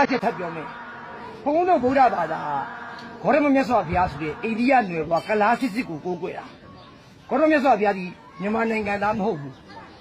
ရချက်ထပ်ပြောမယ်ဘုန်းတော်ဗုဒ္ဓဘာသာဂေါရမမြတ်စွာဘုရားဆိုတဲ့အိန္ဒိယနွယ်ဘွားကလားစစ်စစ်ကိုကိုးကွယ်တာဂေါရမမြတ်စွာဘုရားဒီမြန်မာနိုင်ငံသားမဟုတ်ဘူး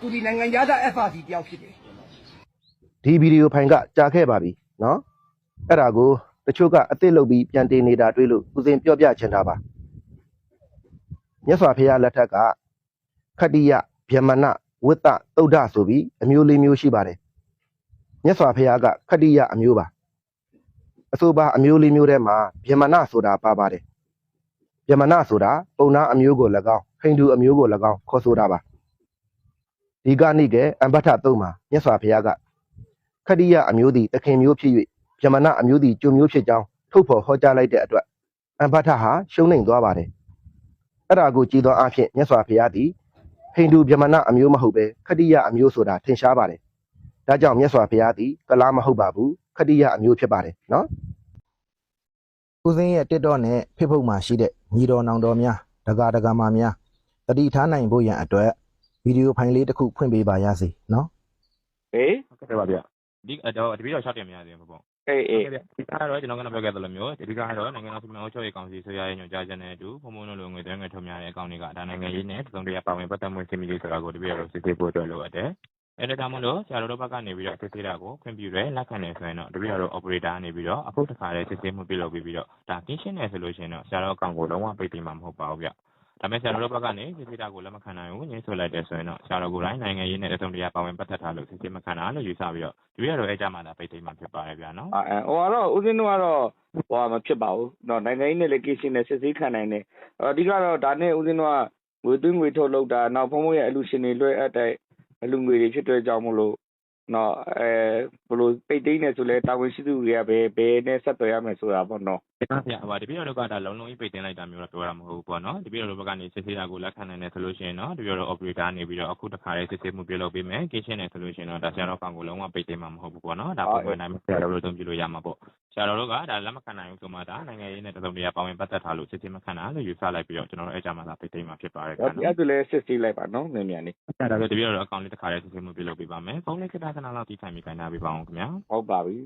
သူဒီနိုင်ငံသား FRC တယောက်ဖြစ်တယ်ဒီဗီဒီယိုဖိုင်ကကြာခဲ့ပါပြီနော်အဲ့ဒါကိုတချို့ကအစ်စ်လုပ်ပြီးပြန်တင်နေတာတွေ့လို့ဦးစင်ပြောပြချင်တာပါမြတ်စွာဘုရားလက်ထက်ကခတ္တိယဗျမနဝိတ္တသုဒ္ဓဆိုပြီးအမျိုးလေးမျိုးရှိပါတယ် မြတ်စွာဘုရားကခတ္တိယအမျိုးပါအဆိုပါအမျိုးလေးမျိုးထဲမှာဗျမနဆိုတာပါပါတယ်ဗျမနဆိုတာပုံနာအမျိုးကို၎င်းဟိန္ဒူအမျိုးကို၎င်းခေါ်ဆိုတာပါဒီကနေ့ကအမ္ပထသုံးမှာမြတ်စွာဘုရားကခတ္တိယအမျိုးသည်တခင်မျိုးဖြစ်၍ဗြဟ္မဏအမျိုးသည်ကျုံမျိုးဖြစ်ကြောင်းထုတ်ဖော်ဟောကြားလိုက်တဲ့အတွက်အမ္ဘထဟာရှုံးနိမ့်သွားပါတယ်အဲ့ဒါကိုကြည်သောအဖြစ်မြတ်စွာဘုရားသည်ဟိန္ဒူဗြဟ္မဏအမျိုးမဟုတ်ပဲခတ္တိယအမျိုးဆိုတာထင်ရှားပါတယ် ဒါကြောင့်မြတ်စွာဘုရားသည်ကလားမဟုတ်ပါဘူးခတ္တိယအမျိုးဖြစ်ပါတယ်နော်ဦးစင်းရဲ့တစ်တော့နဲ့ဖေဖုတ်မှာရှိတဲ့ညီတော်နောင်တော်များဒကာဒကာမများတတိထားနိုင်ဖို့ရန်အတွက်ဗီဒီယိုဖိုင်လေးတစ်ခုဖွင့်ပေးပါရစေနော်ဟေးဟုတ်ကဲ့ပါဗျဒီတော့တပည့်တော်ရှောက်တင်မရသေးဘူးပေါ့အေးအေးဟုတ်ကဲ့ဗျဒီကတော့ကျွန်တော်ကတော့ပြောခဲ့သလိုမျိုးဒီကတော့နိုင်ငံတော်စီမံအုပ်ချုပ်ရေးကောင်စီဆိုရရဲ့ညွှန်ကြားချက်နဲ့အတူဘုံဘုံတို့လိုငွေသွင်းငွေထုတ်များတဲ့အကောင့်တွေကဒါနိုင်ငံရေးနဲ့သုံးတရားပါဝင်ပတ်သက်မှုရှိမိလေးဆိုတာကိုတပည့်တော်စစ်ဆေးဖို့အတွက်လိုအပ်တယ် အဲ့ဒါကြောင့်မလို့ဆရာတော်တို့ဘက်ကနေပြီးတော့စစ်ဆေးတာကိုခွင့်ပြုရဲလက်ခံနေဆိုရင်တော့တပည့်တော် operator ကနေပြီးတော့အခုတစ်ခါလေးစစ်ဆေးမှုပြုလုပ်ပြီးပြီးတော့ဒါကင်းရှင်းနေဆိုလို့ရှိရင်တော့ဆရာတော်အကောင့်ကိုလုံးဝပိတ်ပင်မှာမဟုတ်ပါဘူးဗျဒါပေမဲ့ဆရာတော်တို့ဘက်ကနေစစ်ဆေးတာကိုလက်မခံနိုင်ဘူးငင်းဆိုလိုက်တယ်ဆိုရင်တော့ဆရာတော်ကိုယ်တိုင်နိုင်ငံရေးနဲ့သုံးတရားပါဝင်ပတ်သက်တာလို့စစ်ဆေးမခံတာလို့ယူဆပြီးတော့တပည့်တော်အဲ့ကြမှာဒါပိတ်ပင်မှာဖြစ်ပါတယ်ဗျာနော်အဲဟိုကတော့ဦးစင်းတို့ကတော့ဟိုမဖြစ်ပါဘူးတော့နိုင်ငံရေးနဲ့လည်းကိစ္စနဲ့စစ်ဆေးခံနိုင်တယ်အဓိကတော့ဒါနဲ့ဦးစင်းတို့ကငွေသွင်းငွေထုတ်လုပ်တာနောက်ဖုံးဖုံးရဲ့အလူရှင်တွေလွှဲအပ်တဲ့ အလူငွေတွေဖြစ်တဲ့ကြောင့်မလို့နော်အဲဘလို့ပိတ်သိမ်းနေဆိုလဲတာဝန်ရှိသူတွေကဘယ်ဘယ်နဲ့ဆက်သွယ်ရမယ်ဆိုတာပေါ့နော် ဒီကပြဟိုတပည့်တော်တို့ကဒါလုံးလုံးကြီး ပိတ်တင်လိုက်တာမျိုးတော့ ပြောတာမဟုတ်ဘူးပေါ့နော် တပည့်တော်တို့ဘက်ကနေ စစ်ဆေးတာကို လက်ခံနိုင်တယ်ဆိုလို့ရှိရင်တော့ တပည့်တော် operator နေပြီးတော့ အခုတစ်ခါလေးစစ်ဆေးမှုပြုလုပ်ပေးမယ် ကင်းရှင်းတယ်ဆိုလို့ရှိရင်တော့ဒါဆရာတော်ကောင်ကို လုံးဝပိတ်တင်မှာမဟုတ်ဘူးပေါ့နော် ဒါပုံမှန်တိုင်းဆရာတော်တို့သုံးပြလို့ရမှာပေါ့ ဆရာတော်တို့ကဒါလက်မခံနိုင်ဘူးဆိုမှ ဒါနိုင်ငံရေးနဲ့ တစုံတရာ ပါဝင်ပတ်သက်ထားလို့ စစ်ဆေးမခံတာလို့ ယူဆလိုက်ပြီးတော့ ကျွန်တော်တို့ အဲ့ကြမှာသာပိတ်တင်မှာဖြစ်ပါတယ် အဲ့ဗျာနော်ဒီလည်း စစ်ဆေးလိုက်ပါနော် မြန်မြန်လေးအဲ့ဒါဆိုတပည့်တော်တို့အကောင့်လေးတစ်ခါလေးစစ်ဆေးမှုပြုလုပ်ပေးပါမယ် ဖုန်းလေးခဏခဏလောက်တီးထိုင်ပြီးခိုင်းထားပေးပါအောင်ခင်ဗျာ ဟုတ်ပါပြီ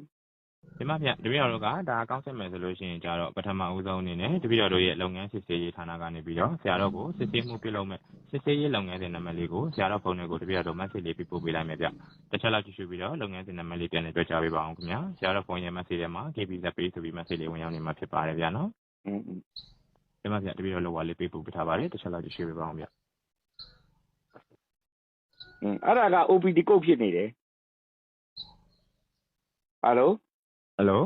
။တင်ပါ့ဘုရား။တပည့်တော်တို့က ဒါကောက်ချက်မယ်ဆိုလို့ရှိရင်ကျတော့ ပထမဦးဆုံးအနေနဲ့ တပည့်တော်တို့ရဲ့ လုပ်ငန်းစစ်ဆေးရေးဌာနကနေပြီးတော့ ဆရာတော်ကို စစ်ဆေးမှုပြုလုပ်မယ့် စစ်ဆေးရေးလုပ်ငန်းစဉ်နံပါတ်လေးကို ဆရာတော်ဖုန်းထဲကို တပည့်တော်တို့ Message လေးပေးပို့ပေးလိုက်မယ်ဗျ။တစ်ချက်လောက်ကြည့်ရှုပြီးတော့ လုပ်ငန်းစဉ်နံပါတ်လေး ပြန်လည်ပြောကြားပေးပါဦးခင်ဗျာ။ဆရာတော်ဖုန်းရဲ့ Message ထဲမှာ KB Lab Pay ဆိုပြီး Message လေးဝင်ရောက်နေမှာဖြစ်ပါတယ်ဗျနော်။တင်ပါ့ဘုရား။တပည့်တော် လုပ်ဝါလေးပေးပို့ပေးထားပါတယ်။တစ်ချက်လောက်ကြည့်ရှုပေးပါဦးဗျ။အဲဒါက OPD Code ဖြစ်နေတယ်။ဟယ်လို ဟယ်လို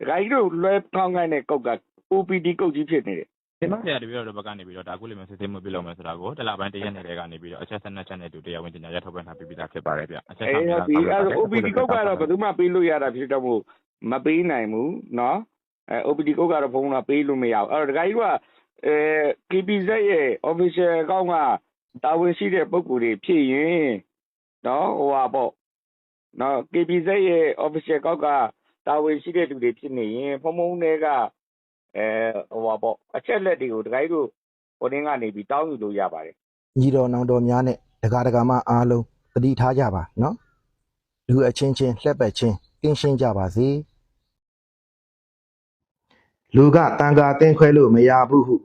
ဒကာကြီးတို့လွဲကောင်းကိုင်းတဲ့ကုတ်က OPD ကုတ်ကြီးဖြစ်နေတယ် ဒီမှာဗျတပည့်တော်တို့ဘက်ကနေပြီးတော့ဒါကုလိမစစ်ဆေးမှုပြုလုပ်မယ်ဆိုတာကိုတလပိုင်းတစ်ရက်နယ်ကနေပြီးတော့အချက်ဆက်နှစ်ချက်နဲ့တူတရားဝင်တင်ညာရထုတ်ပြန်ထားပြီးသားဖြစ်ပါတယ်ဗျအချက် အေး ဆောင် ဟုတ်ပြီအဲ့ဒါ OPD ကုတ်ကတော့ဘယ်သူမှပေးလို့ရတာဖြစ်တော့မို့မပေးနိုင်ဘူးเนาะအဲ OPD ကုတ်ကတော့ဘုံကပေးလို့မရဘူးအဲ့တော့ဒကာကြီးတို့ကအဲ KPZ ရဲ့ official account ကတာဝန်ရှိတဲ့ပုံကိုယ်တွေဖြစ်ရင်เนาะဟိုဟာပေါ့เนาะ KPZ ရဲ့ official account က တာဝန်ရှိတဲ့သူတွေဖြစ်နေရင်ဖုံဖုံတွေကအဲဟိုဟာပေါ့အချက်လက်တွေကိုဒကာကြီးတို့ဟိုတင်းကနေပြီးတောင်းယူလို့ရပါတယ်ညီတော်နောင်တော်များနဲ့ဒကာဒကာမအားလုံးသတိထားကြပါနော်လူအချင်းချင်းလှက်ပက်ချင်းကင်းရှင်းကြပါစေလူကတန်ခါတင်းခွဲလို့မရဘူးဟု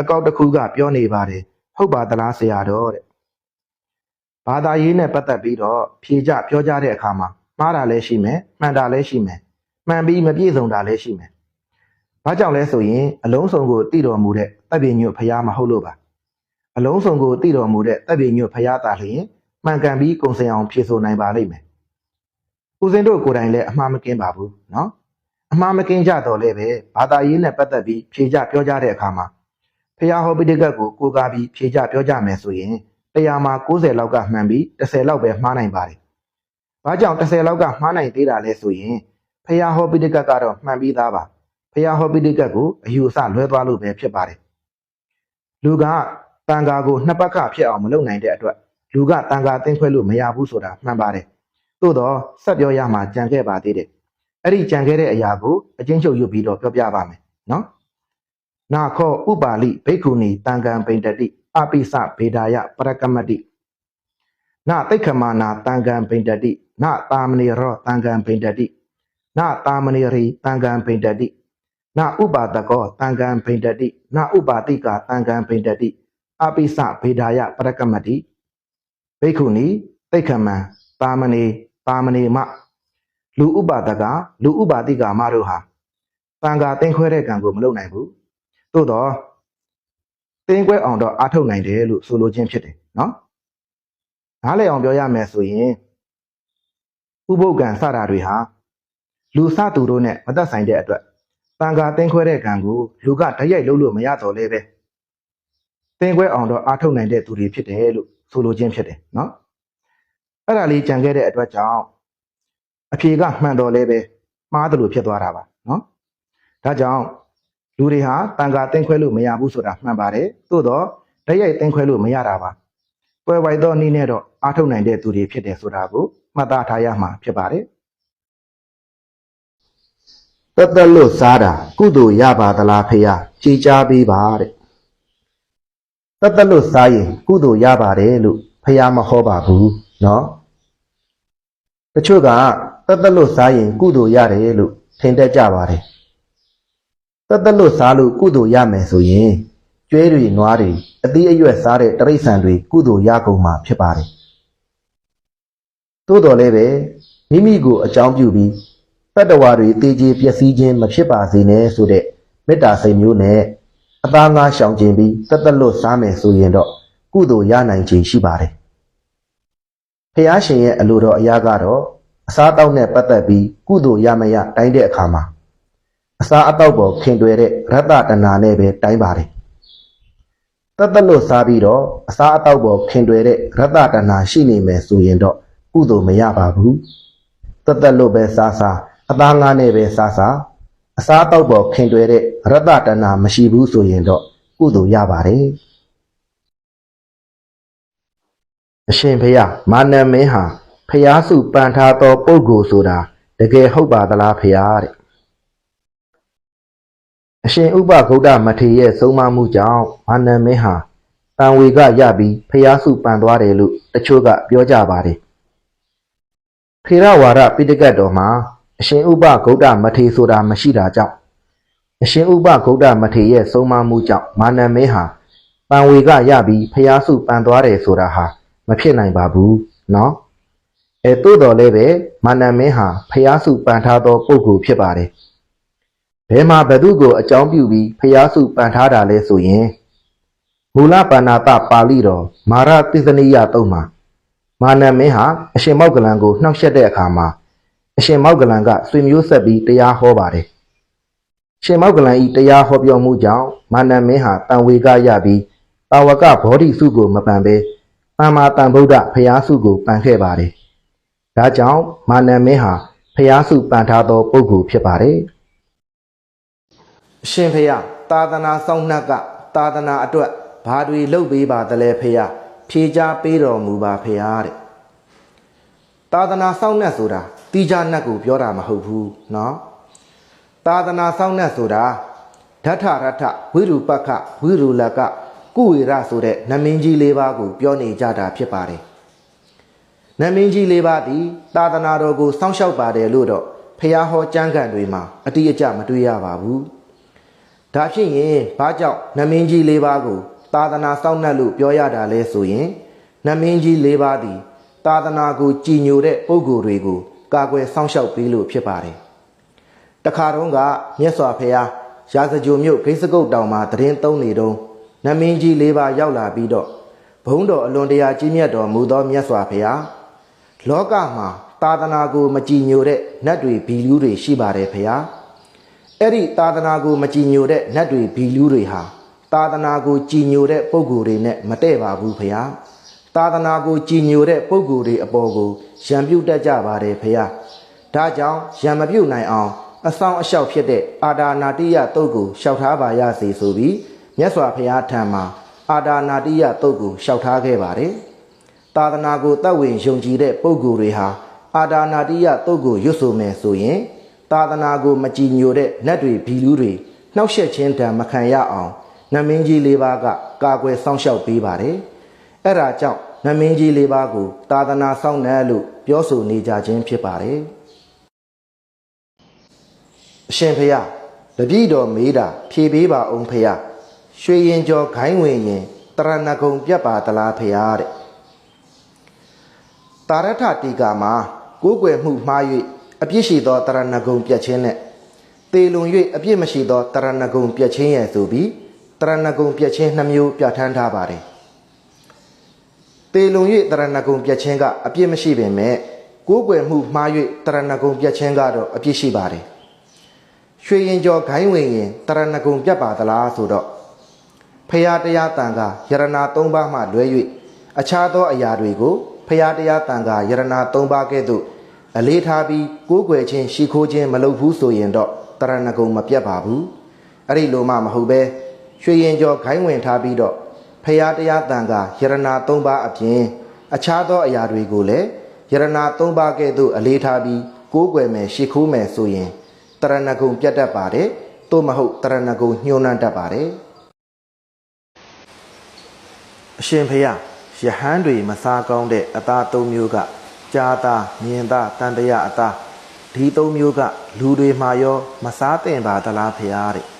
အကောက်တစ်ခုကပြောနေပါတယ်ဟုတ်ပါသလားဆရာတော်တဲ့ဘာသာရေးနဲ့ပတ်သက်ပြီးတော့ဖြေကြပြောကြတဲ့အခါမှာမှားတာလည်းရှိမယ်မှန်တာလည်းရှိမယ် မှန်ပြီးမပြည့်စုံတာလည်းရှိမယ်ဘာကြောင့်လဲဆိုရင်အလုံးစုံကိုတည်တော်မူတဲ့တပ်ပင်ညွတ်ဖျားမဟုတ်လို့ပါအလုံးစုံကိုတည်တော်မူတဲ့တပ်ပြညွတ်ဖရာတာလျင်မှန်ကန်ပြီးကုံစင်အောင်ဖြေဆိုနိုင်ပါလိမ့်မယ်။ဦးစင်းတို့ကိုယ်တိုင်လည်းအမှားမကင်းပါဘူးနော်။အမှားမကင်းကြတော့လည်းပဲဘာသာရေးနဲ့ပတ်သက်ပြီးဖြေကြပြောကြတဲ့အခါမှာဖရာဟောပိဋကတ်ကိုကိုးကားပြီးဖြေကြပြောကြမယ်ဆိုရင်တရားမှာ90လောက်ကမှန်ပြီး10လောက်ပဲမှားနိုင်ပါတယ်။ဘာကြောင့်10လောက်ကမှားနိုင်သေးတာလဲဆိုရင် ဖရာဟောပိဋကတ်ကတော့မှန်ပြီးသားပါ။ဖရာဟောပိဋကတ်ကိုအယူအဆလွဲသွားလို့ပဲဖြစ်ပါတယ်။လူကတန်ဃာကိုနှစ်ပတ်ခဖြစ်အောင်မလုပ်နိုင်တဲ့အတွက်လူကတန်ဃာသိမ့်ခွဲလို့မရဘူးဆိုတာမှန်ပါတယ်။သို့တော့ဆက်ပြောရမှာကြံခဲ့ပါသေးတယ်။အဲ့ဒီကြံခဲ့တဲ့အရာကိုအချင်းချုပ်ရွတ်ပြီးတော့ပြောပြပါမယ်နော်။နာခောဥပါလိဘိက္ခုနီတန်ကံပိန္တတိအပိစဗေဒာယပရကမတိနတိခမနာတန်ကံပိန္တတိနတာမဏိရောတန်ကံပိန္တတိ နတာမဏေရိတံကံပိတတိနဥပါဒကောတံကံပိတတိနဥပါတိကတံကံပိတတိအပိစဗေဒာယပရကမတိဘိက္ခုနီတိတ်ခမံတာမဏေတာမဏေမလူဥပါဒကလူဥပါတိကမတို့ဟာတန်ခါတင်းခွဲတဲ့ကံကိုမလုပ်နိုင်ဘူးသို့တော့တင်းခွဲအောင်တော့အားထုတ်နိုင်တယ်လို့ဆိုလိုခြင်းဖြစ်တယ်နော်နားလည်အောင်ပြောရမယ်ဆိုရင်ဥပုပ်ကံစတာတွေဟာ လူစသူတို့နဲ့မသက်ဆိုင်တဲ့အတွက်တန်ခါတင်းခွဲတဲ့ကံကိုလူကတရိုက်လုပ်လို့မရတော့လဲပဲတင်းခွဲအောင်တော့အားထုတ်နိုင်တဲ့သူတွေဖြစ်တယ်လို့ဆိုလိုခြင်းဖြစ်တယ်နော်အဲ့ဒါလေးကြံခဲ့တဲ့အတွက်ကြောင့်အဖြေကမှန်တော်လဲပဲမှားတယ်လို့ဖြစ်သွားတာပါနော်ဒါကြောင့်လူတွေဟာတန်ခါတင်းခွဲလို့မရဘူးဆိုတာမှန်ပါတယ်သို့တော့ဓာတ်ရိုက်တင်းခွဲလို့မရတာပါပွဲဝိုက်သောနည်းနဲ့တော့အားထုတ်နိုင်တဲ့သူတွေဖြစ်တယ်ဆိုတာကိုမှတ်သားထားရမှာဖြစ်ပါတယ် တသက်လို့စားတာကုသိုလ်ရပါသလားဖေယားဖြေချပေးပါတဲ့တသက်လို့စားရင်ကုသိုလ်ရပါတယ်လို့ဖေယားမဟောပါဘူးနော်တချို့ကတသက်လို့စားရင်ကုသိုလ်ရတယ်လို့ထင်တတ်ကြပါတယ်တသက်လို့စားလို့ကုသိုလ်ရမယ်ဆိုရင်ကျွဲတွေနွားတွေအသီးအရွက်စားတဲ့တရိษံတွေကုသိုလ်ရကုန်မှာဖြစ်ပါတယ်သို့တော်လည်းပဲမိမိကိုအကြောင်းပြုပြီး တတ္တဝါတွေတည်ကြည်ပျက်စီးခြင်းမဖြစ်ပါစေနဲ့ဆိုတဲ့မေတ္တာစိတ်မျိုးနဲ့အသားငါရှောင်ကျင်ပြီးတသက်လို့စားမယ်ဆိုရင်တော့ကုသိုလ်ရနိုင်ခြင်းရှိပါတယ်။ဖះရှင်ရဲ့အလိုတော်အရာကတော့အစားတောက်နဲ့ပတ်သက်ပြီးကုသိုလ်ရမရတိုင်းတဲ့အခါမှာအစာအတော့ပေါ်ခင်တွယ်တဲ့ရတ္တတဏနဲ့ပဲတိုင်းပါတယ်တသက်လို့စားပြီးတော့အစာအတော့ပေါ်ခင်တွယ်တဲ့ရတ္တတဏရှိနေမယ်ဆိုရင်တော့ကုသိုလ်မရပါဘူးတသက်လို့ပဲစားစား အသားငါးနဲ့ပဲစားစားအစာအတော့ပေါ်ခင်တွယ်တဲ့ရတ္တတဏမရှိဘူးဆိုရင်တော့ကုသိုလ်ရပါတယ်အရှင်ဖေယမာနမင်းဟာဖျားစုပန်ထားသောပုဂ္ဂိုလ်ဆိုတာတကယ်ဟုတ်ပါသလားဖေယတဲ့အရှင်ဥပဂௌဒမထေရရဲ့ဆုံးမမှုကြောင့်အာနန္မင်းဟာတန်ဝေကရပြီးဖျားစုပန်သွားတယ်လို့တချို့ကပြောကြပါတယ်။ထေရဝါဒပိဋကတ်တော်မှာ အရှင်ဥပဂௌဒမထေဆိုတာမရှိတာကြောင့်အရှင်ဥပဂௌဒမထေရဲ့ဆုံးမမှုကြောင့်မာနန္မင်းဟာတန်ဝေကရပြီးဖျားစုပန်သွားတယ်ဆိုတာဟာမဖြစ်နိုင်ပါဘူးနော်။အဲသို့တော်လည်းပဲမာနန္မင်းဟာဖျားစုပန်ထားသောပုဂ္ဂိုလ်ဖြစ်ပါတယ်။ဘယ်မှာဘသူကိုအကြောင်းပြုပြီးဖျားစုပန်ထားတာလဲဆိုရင်မူလပါဏာတပါဠိတော်မာရသစ္စနိယတုံးမှာမာနမင်းဟာအရှင်မောက္ကလန်ကိုနှောက်ယှက်တဲ့အခါမှာ အရှင်မောက္ကလန်ကဆွေမျိုးဆက်ပြီးတရားဟောပါတယ်။ရှင်မောက္ကလန်ဤတရားဟောပြောမှုကြောင့်မာနမင်းဟာတန်ဝေကရပြီးတာဝကဘောဓိစုကိုမပန်ဘဲတမ္မာတန်ဗုဒ္ဓဖျားစုကိုပန်ခဲ့ပါတယ်။ဒါကြောင့်မာနမင်းဟာဖျားစုပန်ထားသောပုဂ္ဂိုလ်ဖြစ်ပါတယ်။အရှင်ဖေယသာသနာဆောင်နှက်ကသာသနာအတွက်ဘာတွေလုပ်ပေးပါသလဲဖေယဖြေချပေးတော်မူပါဖေယတဲ့ သာသနာဆောင်နှက်ဆိုတာတိကျနှက်ကိုပြောတာမဟုတ်ဘူးเนาะသာသနာဆောင်နှက်ဆိုတာဓဋ္ဌရထဝိရူပက္ခဝိရူလကကုဝေရဆိုတဲ့နမင်းကြီးလေးပါးကိုပြောနေကြတာဖြစ်ပါတယ်နမင်းကြီးလေးပါးသည်သာသနာတော်ကိုစောင့်ရှောက်ပါတယ်လို့တော့ဖះဟောကျမ်းဂန်တွေမှာအတိအကျမတွေ့ရပါဘူး ဒါဖြစ်ရင်ဘာကြောင့်နမင်းကြီး၄ပါးကိုသာသနာစောင့်နှက်လို့ပြောရတာလဲဆိုရင်နမင်းကြီး၄ပါးသည် သာသနာကိုကြည်ညိုတဲ့ပုဂ္ဂိုလ်တွေကိုကာကွယ်စောင့်ရှောက်ပေးလို့ဖြစ်ပါတယ်။တခါတုန်းကမြတ်စွာဘုရားရာဇဂျိုမြို့ဂိတ်စကုတ်တောင်မှာတရင်သုံးနေတုန်းနမင်းကြီး၄ပါးရောက်လာပြီးတော့ဘုန်းတော်အလွန်တရာကြီးမြတ်တော်မူသောမြတ်စွာဘုရားလောကမှာသာသနာကိုမကြည်ညိုတဲ့နတ်တွေဘီလူးတွေရှိပါတယ်ဘုရား။အဲ့ဒီသာသနာကိုမကြည်ညိုတဲ့နတ်တွေဘီလူးတွေဟာသာသနာကိုကြည်ညိုတဲ့ပုံကိုယ်တွေနဲ့မတည့်ပါဘူးဖုရား သာသနာကိုကြည်ညိုတဲ့ပုံကိုယ်တွေအပေါ်ကိုရံပြုတ်တတ်ကြပါတယ်ဖုရားဒါကြောင့်ရံမပြုတ်နိုင်အောင်အဆောင်အလျှောက်ဖြစ်တဲ့အာဒါနာတိယတုတ်ကိုလျှောက်ထားပါရစေဆိုပြီးမြတ်စွာဘုရားထံမှာအာဒါနာတိယတုတ်ကိုလျှောက်ထားခဲ့ပါတယ်သာသနာကိုတတ်ဝင်ယုံကြည်တဲ့ပုံကိုယ်တွေဟာအာဒါနာတိယတုတ်ကိုရွတ်ဆိုမယ်ဆိုရင်သာသနာကိုမကြည်ညိုတဲ့နတ်တွေဘီလူးတွေနှောက်ယှက်ခြင်းတံမခံရအောင်နတ်မင်းကြီးလေးပါးကကာကွယ်စောင့်ရှောက်ပေးပါတယ်။ အဲ့ဒါကြောင့်နတ်မင်းကြီးလေးပါးကို သာသနာဆောင်တယ်လို့ပြောဆိုနေကြခြင်းဖြစ်ပါတယ်။အရှင်ဖျားတပည့်တော်မေးတာဖြေပေးပါအောင်ဖျားရွှေရင်ကျော်ခိုင်းဝင်ရင်တရဏဂုံပြတ်ပါသလားဖျားတဲ့တာရထတီကာမှာကိုးကွယ်မှုမှား၍အပြစ်ရှိသောတရဏဂုံပြတ်ခြင်းနဲ့တေလွန်၍အပြစ်မရှိသောတရဏဂုံပြတ်ခြင်းရဲ့ဆိုပြီးတရဏဂုံပြတ်ခြင်းနှမျိုးပြဋ္ဌာန်းထားပါတယ် တေလွန်၍တရဏဂုံပြတ်ခြင်းကအပြစ်မရှိပင်မဲ့ကိုးကွယ်မှုမှား၍တရဏဂုံပြတ်ခြင်းကတော့အပြစ်ရှိပါတယ်ရွှေရင်ကျော်ခိုင်းဝင်ရင်တရဏဂုံပြတ်ပါသလားဆိုတော့ဖရာတရားတန်ခါယရနာ၃ပါးမှလွဲ၍အခြားသောအရာတွေကိုဖရာတရားတန်ခါယရနာ၃ပါးကဲ့သို့အလေးထားပြီးကိုးကွယ်ခြင်းရှိခိုးခြင်းမလုပ်ဘူးဆိုရင်တော့တရဏဂုံမပြတ်ပါဘူးအဲ့ဒီလိုမှမဟုတ်ပဲရွှေရင်ကျော်ခိုင်းဝင်ထားပြီးတော့ ဖရာတရားတန်ခါယရနာ၃ပါးအပြင် အခြားသောအရာတွေကိုလည်းယရနာ၃ပါးကဲ့သို့အလေးထားပြီးကိုးကွယ်မယ်ရှိခိုးမယ်ဆိုရင်တရဏဂုံပြတ်တတ်ပါတယ်သို့မဟုတ်တရဏဂုံညှိုးနှံတတ်ပါတယ်အရှင်ဖရာယဟန်တွေမစားကောင်းတဲ့အသား၃မျိုးကကြာသားမြင်သားတန်တရာအသားဒီ၃မျိုးကလူတွေမှာရော မစားသင့်ပါသလားဖရာတဲ့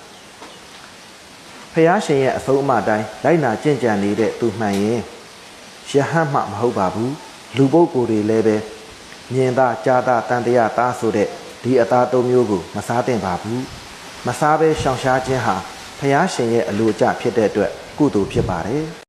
ဖရာရှင်ရဲ့အဆုံးအမတိုင်းလိုက်နာကြင့်ကြံနေတဲ့သူမှန်ရင်ယဟန်မှမဟုတ်ပါဘူးလူပုဂ္ဂိုလ်တွေလည်းပဲမြင်သားကြာသားတန်တရာသားဆိုတဲ့ဒီအသား၃မျိုးကိုမစားသင့်ပါဘူးမစားဘဲရှောင်ရှားခြင်းဟာဖရာရှင်ရဲ့အလိုအကျဖြစ်တဲ့အတွက်ကုသိုလ်ဖြစ်ပါတယ်